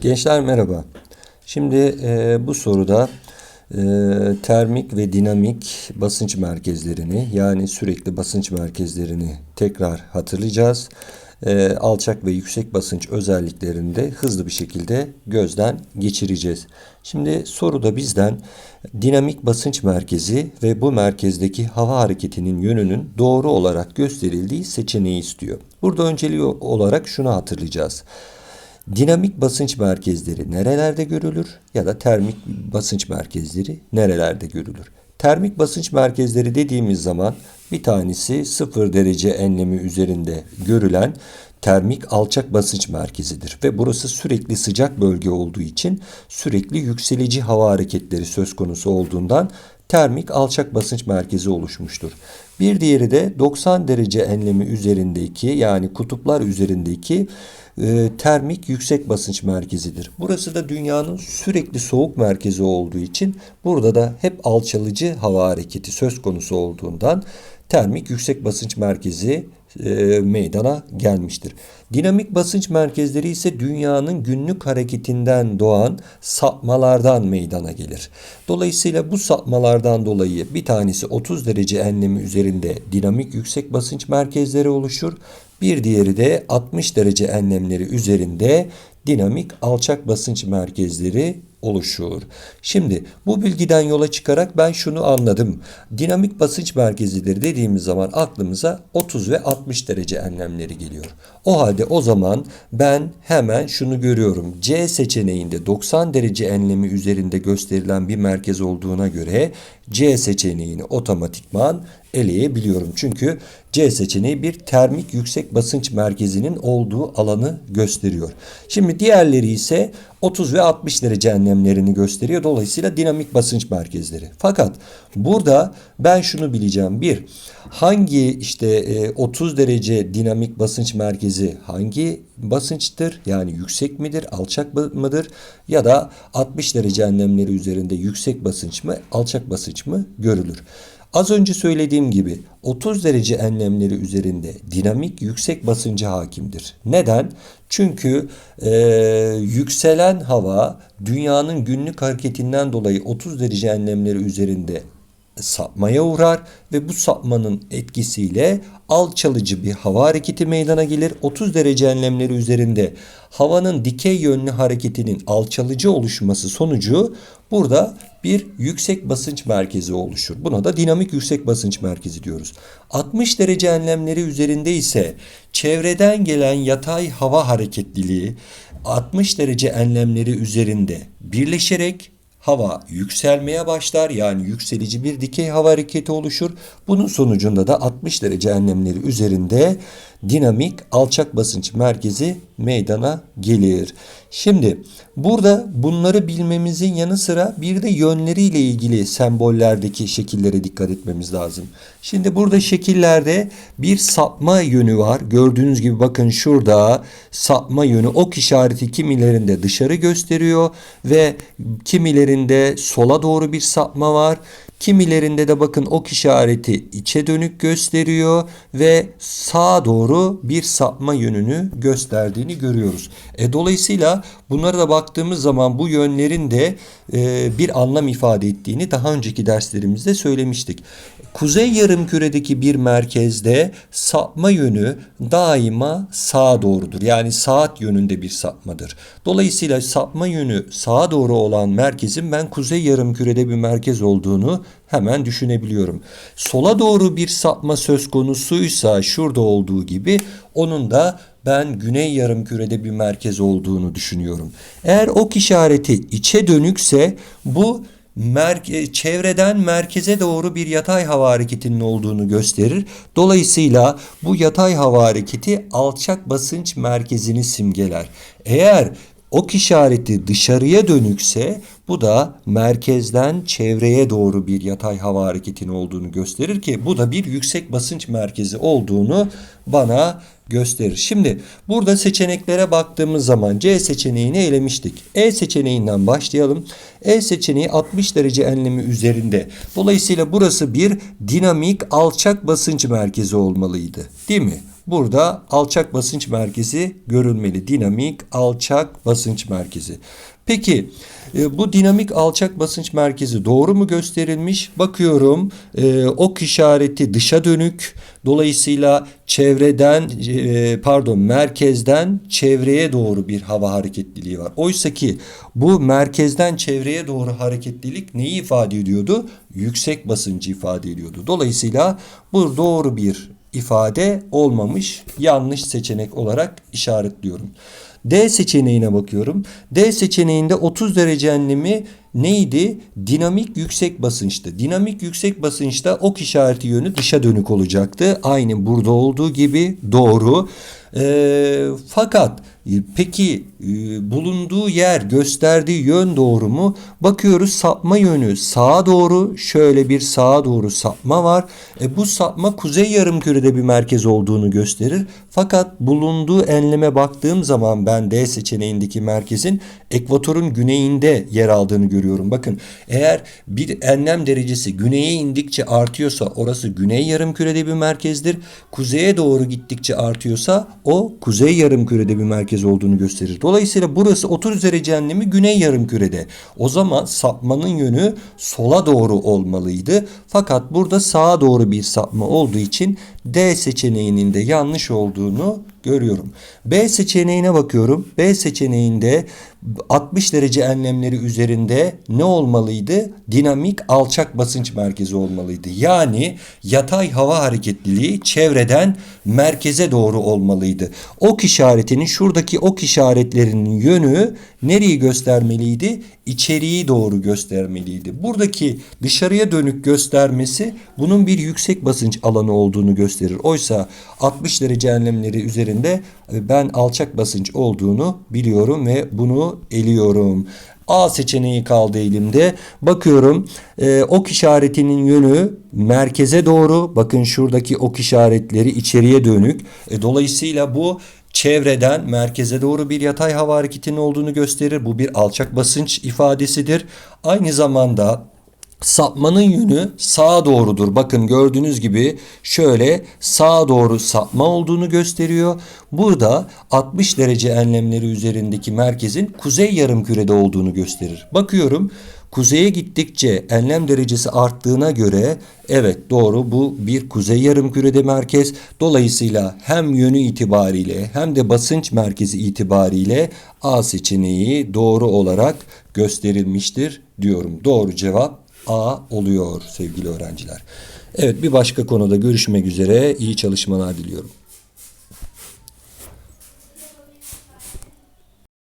Gençler merhaba. Şimdi e, bu soruda e, termik ve dinamik basınç merkezlerini yani sürekli basınç merkezlerini tekrar hatırlayacağız. E, alçak ve yüksek basınç özelliklerini de hızlı bir şekilde gözden geçireceğiz. Şimdi soruda bizden dinamik basınç merkezi ve bu merkezdeki hava hareketinin yönünün doğru olarak gösterildiği seçeneği istiyor. Burada önceliği olarak şunu hatırlayacağız. Dinamik basınç merkezleri nerelerde görülür ya da termik basınç merkezleri nerelerde görülür? Termik basınç merkezleri dediğimiz zaman bir tanesi 0 derece enlemi üzerinde görülen termik alçak basınç merkezidir ve burası sürekli sıcak bölge olduğu için sürekli yükselici hava hareketleri söz konusu olduğundan termik alçak basınç merkezi oluşmuştur. Bir diğeri de 90 derece enlemi üzerindeki yani kutuplar üzerindeki e, termik yüksek basınç merkezidir. Burası da dünyanın sürekli soğuk merkezi olduğu için burada da hep alçalıcı hava hareketi söz konusu olduğundan termik yüksek basınç merkezi e, meydana gelmiştir. Dinamik basınç merkezleri ise dünyanın günlük hareketinden doğan sapmalardan meydana gelir. Dolayısıyla bu sapmalardan dolayı bir tanesi 30 derece enlemi üzerinde dinamik yüksek basınç merkezleri oluşur. Bir diğeri de 60 derece enlemleri üzerinde dinamik alçak basınç merkezleri oluşur. Şimdi bu bilgiden yola çıkarak ben şunu anladım. Dinamik basınç merkezidir dediğimiz zaman aklımıza 30 ve 60 derece enlemleri geliyor. O halde o zaman ben hemen şunu görüyorum. C seçeneğinde 90 derece enlemi üzerinde gösterilen bir merkez olduğuna göre C seçeneğini otomatikman eleyebiliyorum. Çünkü C seçeneği bir termik yüksek basınç merkezinin olduğu alanı gösteriyor. Şimdi diğerleri ise 30 ve 60 derece enlemlerini gösteriyor. Dolayısıyla dinamik basınç merkezleri. Fakat burada ben şunu bileceğim. Bir, hangi işte 30 derece dinamik basınç merkezi hangi basınçtır? Yani yüksek midir, alçak mıdır? Ya da 60 derece enlemleri üzerinde yüksek basınç mı, alçak basınç mı görülür? Az önce söylediğim gibi 30 derece enlemleri üzerinde dinamik yüksek basıncı hakimdir. Neden? Çünkü e, yükselen hava dünyanın günlük hareketinden dolayı 30 derece enlemleri üzerinde sapmaya uğrar ve bu sapmanın etkisiyle alçalıcı bir hava hareketi meydana gelir. 30 derece enlemleri üzerinde havanın dikey yönlü hareketinin alçalıcı oluşması sonucu burada bir yüksek basınç merkezi oluşur. Buna da dinamik yüksek basınç merkezi diyoruz. 60 derece enlemleri üzerinde ise çevreden gelen yatay hava hareketliliği 60 derece enlemleri üzerinde birleşerek hava yükselmeye başlar. Yani yükselici bir dikey hava hareketi oluşur. Bunun sonucunda da 60 derece enlemleri üzerinde dinamik alçak basınç merkezi meydana gelir. Şimdi burada bunları bilmemizin yanı sıra bir de yönleriyle ilgili sembollerdeki şekillere dikkat etmemiz lazım. Şimdi burada şekillerde bir sapma yönü var. Gördüğünüz gibi bakın şurada sapma yönü ok işareti kimilerinde dışarı gösteriyor ve kimilerinde sola doğru bir sapma var. Kimilerinde de bakın ok işareti içe dönük gösteriyor ve sağa doğru bir sapma yönünü gösterdiğini görüyoruz. E, dolayısıyla bunlara da baktığımız zaman bu yönlerin de e, bir anlam ifade ettiğini daha önceki derslerimizde söylemiştik. Kuzey yarımküredeki bir merkezde sapma yönü daima sağa doğrudur. Yani saat yönünde bir sapmadır. Dolayısıyla sapma yönü sağa doğru olan merkezin ben kuzey yarımkürede bir merkez olduğunu hemen düşünebiliyorum. Sola doğru bir sapma söz konusuysa şurada olduğu gibi onun da ben güney yarımkürede bir merkez olduğunu düşünüyorum. Eğer ok işareti içe dönükse bu merke çevreden merkeze doğru bir yatay hava hareketinin olduğunu gösterir. Dolayısıyla bu yatay hava hareketi alçak basınç merkezini simgeler. Eğer ok işareti dışarıya dönükse bu da merkezden çevreye doğru bir yatay hava hareketinin olduğunu gösterir ki bu da bir yüksek basınç merkezi olduğunu bana gösterir. Şimdi burada seçeneklere baktığımız zaman C seçeneğini elemiştik. E seçeneğinden başlayalım. E seçeneği 60 derece enlemi üzerinde. Dolayısıyla burası bir dinamik alçak basınç merkezi olmalıydı. Değil mi? Burada alçak basınç merkezi görülmeli. Dinamik alçak basınç merkezi. Peki e, bu dinamik alçak basınç merkezi doğru mu gösterilmiş? Bakıyorum e, ok işareti dışa dönük. Dolayısıyla çevreden e, pardon merkezden çevreye doğru bir hava hareketliliği var. Oysa ki bu merkezden çevreye doğru hareketlilik neyi ifade ediyordu? Yüksek basıncı ifade ediyordu. Dolayısıyla bu doğru bir ifade olmamış. Yanlış seçenek olarak işaretliyorum. D seçeneğine bakıyorum. D seçeneğinde 30 derece enlemi neydi? Dinamik yüksek basınçtı. Dinamik yüksek basınçta ok işareti yönü dışa dönük olacaktı. Aynı burada olduğu gibi doğru. Ee, fakat e, peki e, bulunduğu yer gösterdiği yön doğru mu? Bakıyoruz sapma yönü sağa doğru şöyle bir sağa doğru sapma var. E, bu sapma kuzey yarımkürede bir merkez olduğunu gösterir. Fakat bulunduğu enleme baktığım zaman ben D seçeneğindeki merkezin ekvatorun güneyinde yer aldığını görüyorum. Bakın eğer bir enlem derecesi güneye indikçe artıyorsa orası güney yarımkürede bir merkezdir. Kuzeye doğru gittikçe artıyorsa o kuzey yarımkürede bir merkez olduğunu gösterir. Dolayısıyla burası 30 derece enlemi güney yarımkürede. O zaman sapmanın yönü sola doğru olmalıydı. Fakat burada sağa doğru bir sapma olduğu için D seçeneğinin de yanlış olduğunu görüyorum. B seçeneğine bakıyorum. B seçeneğinde 60 derece enlemleri üzerinde ne olmalıydı? Dinamik alçak basınç merkezi olmalıydı. Yani yatay hava hareketliliği çevreden merkeze doğru olmalıydı. Ok işaretinin şuradaki ok işaretlerinin yönü nereyi göstermeliydi? İçeriği doğru göstermeliydi. Buradaki dışarıya dönük göstermesi bunun bir yüksek basınç alanı olduğunu gösterir. Oysa 60 derece enlemleri üzerinde e, ben alçak basınç olduğunu biliyorum ve bunu eliyorum. A seçeneği kaldı elimde. Bakıyorum e, ok işaretinin yönü merkeze doğru. Bakın şuradaki ok işaretleri içeriye dönük. E, dolayısıyla bu çevreden merkeze doğru bir yatay hava hareketinin olduğunu gösterir. Bu bir alçak basınç ifadesidir. Aynı zamanda sapmanın yönü sağa doğrudur. Bakın gördüğünüz gibi şöyle sağa doğru sapma olduğunu gösteriyor. Burada 60 derece enlemleri üzerindeki merkezin kuzey yarımkürede olduğunu gösterir. Bakıyorum kuzeye gittikçe enlem derecesi arttığına göre evet doğru bu bir kuzey yarımkürede merkez. Dolayısıyla hem yönü itibariyle hem de basınç merkezi itibariyle A seçeneği doğru olarak gösterilmiştir diyorum. Doğru cevap A oluyor sevgili öğrenciler. Evet bir başka konuda görüşmek üzere. İyi çalışmalar diliyorum.